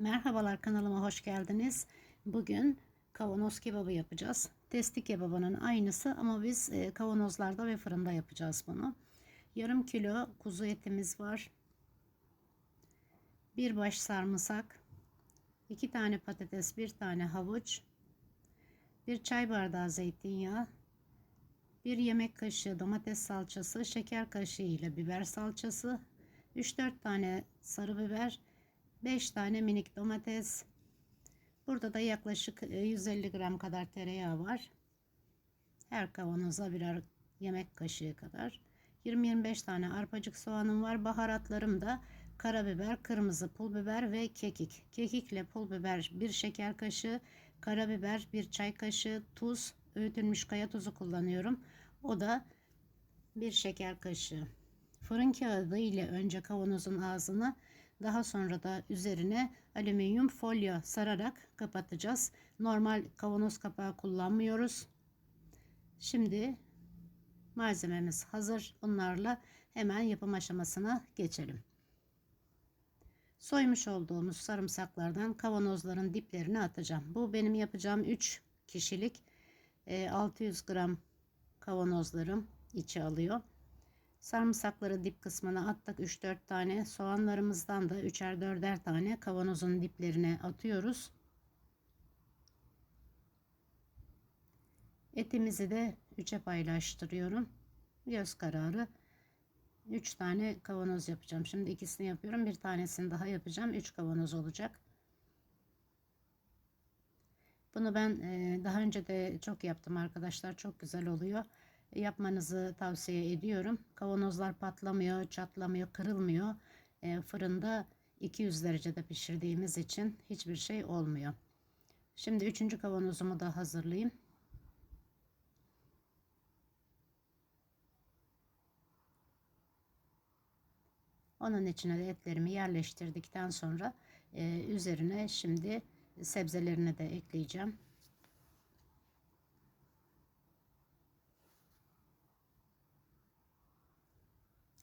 Merhabalar kanalıma hoş geldiniz. Bugün kavanoz kebabı yapacağız. Testi kebabının aynısı ama biz e, kavanozlarda ve fırında yapacağız bunu. Yarım kilo kuzu etimiz var. Bir baş sarımsak. iki tane patates, bir tane havuç. Bir çay bardağı zeytinyağı. Bir yemek kaşığı domates salçası, şeker kaşığı ile biber salçası. 3-4 tane sarı biber, 5 tane minik domates. Burada da yaklaşık e, 150 gram kadar tereyağı var. Her kavanoza birer yemek kaşığı kadar. 20-25 tane arpacık soğanım var. Baharatlarım da karabiber, kırmızı pul biber ve kekik. Kekikle pul biber bir şeker kaşığı, karabiber bir çay kaşığı, tuz, öğütülmüş kaya tuzu kullanıyorum. O da bir şeker kaşığı. Fırın kağıdı ile önce kavanozun ağzını daha sonra da üzerine alüminyum folyo sararak kapatacağız. Normal kavanoz kapağı kullanmıyoruz. Şimdi malzememiz hazır. Bunlarla hemen yapım aşamasına geçelim. Soymuş olduğumuz sarımsaklardan kavanozların diplerini atacağım. Bu benim yapacağım 3 kişilik 600 gram kavanozlarım içi alıyor. Sarımsakları dip kısmına attık 3-4 tane. Soğanlarımızdan da 3'er 4'er tane kavanozun diplerine atıyoruz. Etimizi de 3'e paylaştırıyorum. Göz kararı 3 tane kavanoz yapacağım. Şimdi ikisini yapıyorum. Bir tanesini daha yapacağım. 3 kavanoz olacak. Bunu ben daha önce de çok yaptım arkadaşlar. Çok güzel oluyor yapmanızı tavsiye ediyorum. Kavanozlar patlamıyor, çatlamıyor, kırılmıyor. E, fırında 200 derecede pişirdiğimiz için hiçbir şey olmuyor. Şimdi üçüncü kavanozumu da hazırlayayım. Onun içine de etlerimi yerleştirdikten sonra e, üzerine şimdi sebzelerini de ekleyeceğim.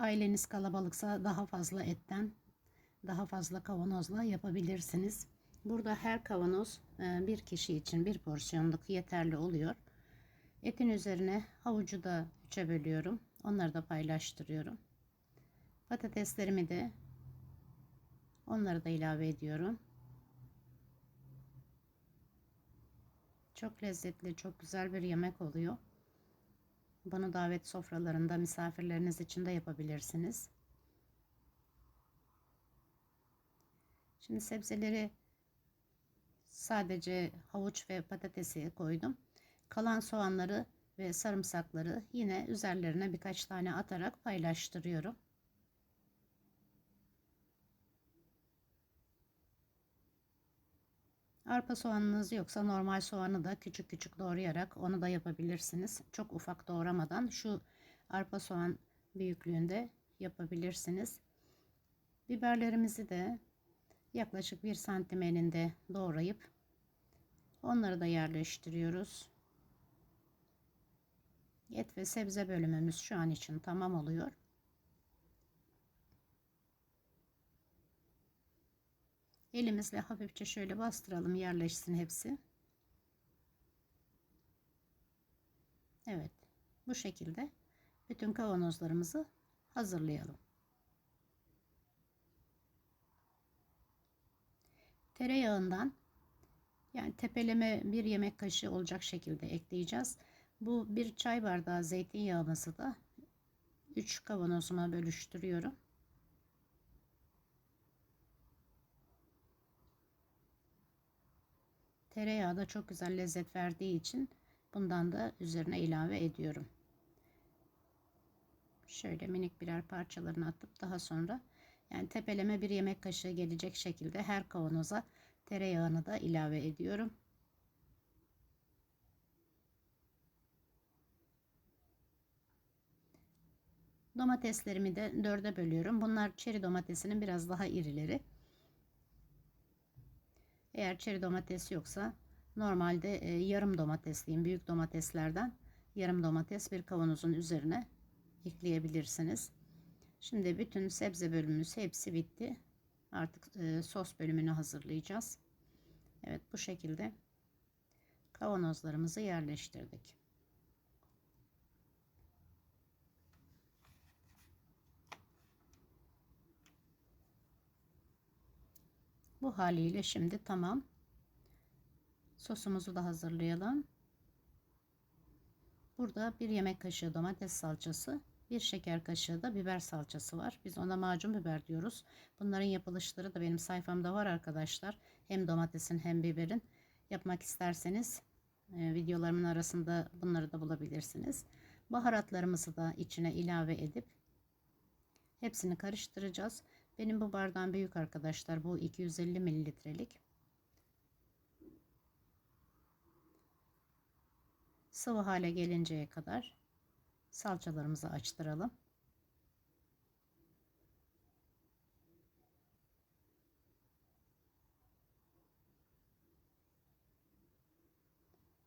Aileniz kalabalıksa daha fazla etten, daha fazla kavanozla yapabilirsiniz. Burada her kavanoz e, bir kişi için bir porsiyonluk yeterli oluyor. Etin üzerine havucu da üçe bölüyorum. Onları da paylaştırıyorum. Patateslerimi de onları da ilave ediyorum. Çok lezzetli, çok güzel bir yemek oluyor. Bunu davet sofralarında misafirleriniz için de yapabilirsiniz. Şimdi sebzeleri sadece havuç ve patatesi koydum. Kalan soğanları ve sarımsakları yine üzerlerine birkaç tane atarak paylaştırıyorum. Arpa soğanınız yoksa normal soğanı da küçük küçük doğrayarak onu da yapabilirsiniz. Çok ufak doğramadan şu arpa soğan büyüklüğünde yapabilirsiniz. Biberlerimizi de yaklaşık 1 santim elinde doğrayıp onları da yerleştiriyoruz. Et ve sebze bölümümüz şu an için tamam oluyor. Elimizle hafifçe şöyle bastıralım yerleşsin hepsi. Evet. Bu şekilde bütün kavanozlarımızı hazırlayalım. Tereyağından yani tepeleme bir yemek kaşığı olacak şekilde ekleyeceğiz. Bu bir çay bardağı zeytinyağımızı da 3 kavanozuma bölüştürüyorum. Tereyağı da çok güzel lezzet verdiği için bundan da üzerine ilave ediyorum. Şöyle minik birer parçalarını atıp daha sonra yani tepeleme bir yemek kaşığı gelecek şekilde her kavanoza tereyağını da ilave ediyorum. Domateslerimi de dörde bölüyorum. Bunlar çeri domatesinin biraz daha irileri. Eğer çeri domates yoksa normalde e, yarım domatesliyim. Büyük domateslerden yarım domates bir kavanozun üzerine ekleyebilirsiniz. Şimdi bütün sebze bölümümüz hepsi bitti. Artık e, sos bölümünü hazırlayacağız. Evet bu şekilde kavanozlarımızı yerleştirdik. Bu haliyle şimdi tamam. Sosumuzu da hazırlayalım. Burada bir yemek kaşığı domates salçası, bir şeker kaşığı da biber salçası var. Biz ona macun biber diyoruz. Bunların yapılışları da benim sayfamda var arkadaşlar. Hem domatesin hem biberin. Yapmak isterseniz e, videolarımın arasında bunları da bulabilirsiniz. Baharatlarımızı da içine ilave edip hepsini karıştıracağız. Benim bu bardağım büyük arkadaşlar. Bu 250 mililitrelik. Sıvı hale gelinceye kadar salçalarımızı açtıralım.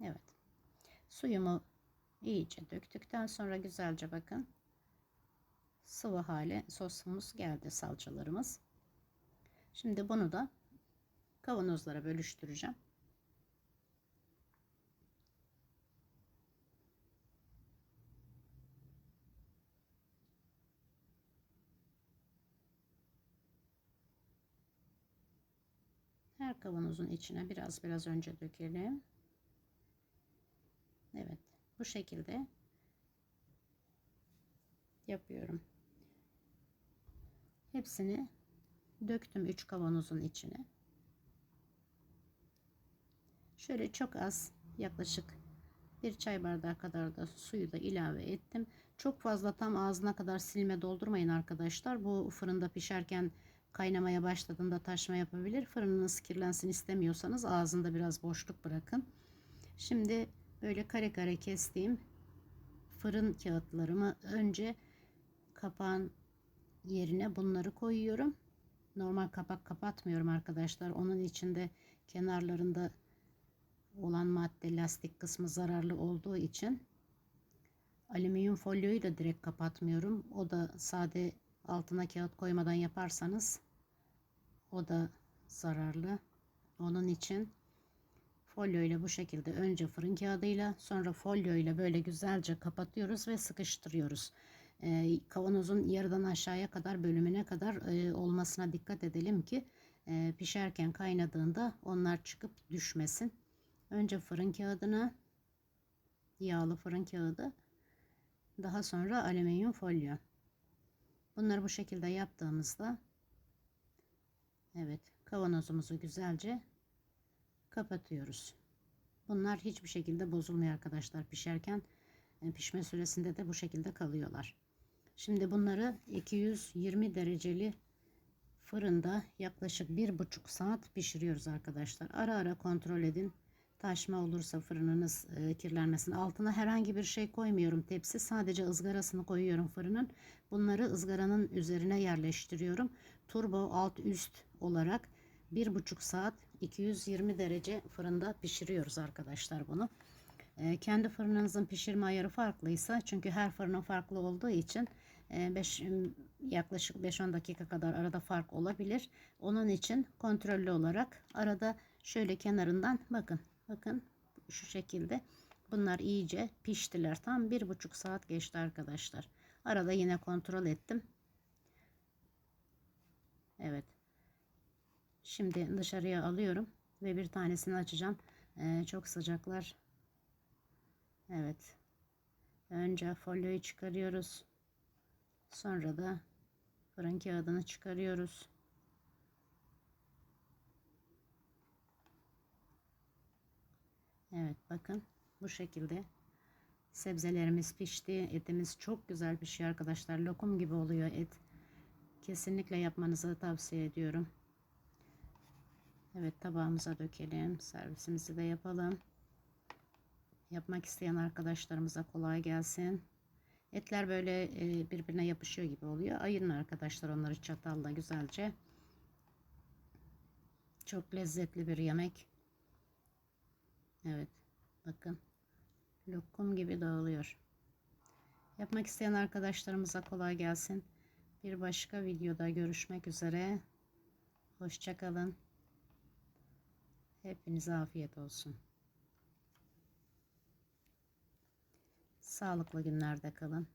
Evet. Suyumu iyice döktükten sonra güzelce bakın sıvı hale sosumuz geldi salçalarımız. Şimdi bunu da kavanozlara bölüştüreceğim. Her kavanozun içine biraz biraz önce dökelim. Evet bu şekilde yapıyorum. Hepsini döktüm 3 kavanozun içine. Şöyle çok az yaklaşık bir çay bardağı kadar da suyu da ilave ettim. Çok fazla tam ağzına kadar silme doldurmayın arkadaşlar. Bu fırında pişerken kaynamaya başladığında taşma yapabilir. Fırınınız kirlensin istemiyorsanız ağzında biraz boşluk bırakın. Şimdi böyle kare kare kestiğim fırın kağıtlarımı önce kapağın yerine bunları koyuyorum. Normal kapak kapatmıyorum arkadaşlar. Onun içinde kenarlarında olan madde lastik kısmı zararlı olduğu için alüminyum folyoyu da direkt kapatmıyorum. O da sade altına kağıt koymadan yaparsanız o da zararlı. Onun için folyo ile bu şekilde önce fırın kağıdıyla sonra folyo ile böyle güzelce kapatıyoruz ve sıkıştırıyoruz e, kavanozun yarıdan aşağıya kadar bölümüne kadar e, olmasına dikkat edelim ki e, pişerken kaynadığında onlar çıkıp düşmesin. Önce fırın kağıdına yağlı fırın kağıdı daha sonra alüminyum folyo. Bunları bu şekilde yaptığımızda evet kavanozumuzu güzelce kapatıyoruz. Bunlar hiçbir şekilde bozulmuyor arkadaşlar pişerken pişme süresinde de bu şekilde kalıyorlar. Şimdi bunları 220 dereceli fırında yaklaşık bir buçuk saat pişiriyoruz arkadaşlar. Ara ara kontrol edin. Taşma olursa fırınınız e, kirlenmesin. Altına herhangi bir şey koymuyorum tepsi. Sadece ızgarasını koyuyorum fırının. Bunları ızgaranın üzerine yerleştiriyorum. Turbo alt üst olarak bir buçuk saat 220 derece fırında pişiriyoruz arkadaşlar bunu. E, kendi fırınınızın pişirme ayarı farklıysa çünkü her fırının farklı olduğu için 5 e, yaklaşık 5-10 dakika kadar arada fark olabilir. Onun için kontrollü olarak arada şöyle kenarından bakın bakın şu şekilde bunlar iyice piştiler. Tam bir buçuk saat geçti arkadaşlar. Arada yine kontrol ettim. Evet. Şimdi dışarıya alıyorum ve bir tanesini açacağım. Ee, çok sıcaklar. Evet. Önce folyoyu çıkarıyoruz. Sonra da fırın kağıdını çıkarıyoruz. Evet bakın bu şekilde sebzelerimiz pişti. Etimiz çok güzel pişiyor arkadaşlar. Lokum gibi oluyor et. Kesinlikle yapmanızı tavsiye ediyorum. Evet tabağımıza dökelim. Servisimizi de yapalım. Yapmak isteyen arkadaşlarımıza kolay gelsin. Etler böyle e, birbirine yapışıyor gibi oluyor. Ayırın arkadaşlar onları çatalla güzelce. Çok lezzetli bir yemek. Evet. Bakın. Lokum gibi dağılıyor. Yapmak isteyen arkadaşlarımıza kolay gelsin. Bir başka videoda görüşmek üzere. Hoşça kalın. Hepinize afiyet olsun. Sağlıklı günlerde kalın.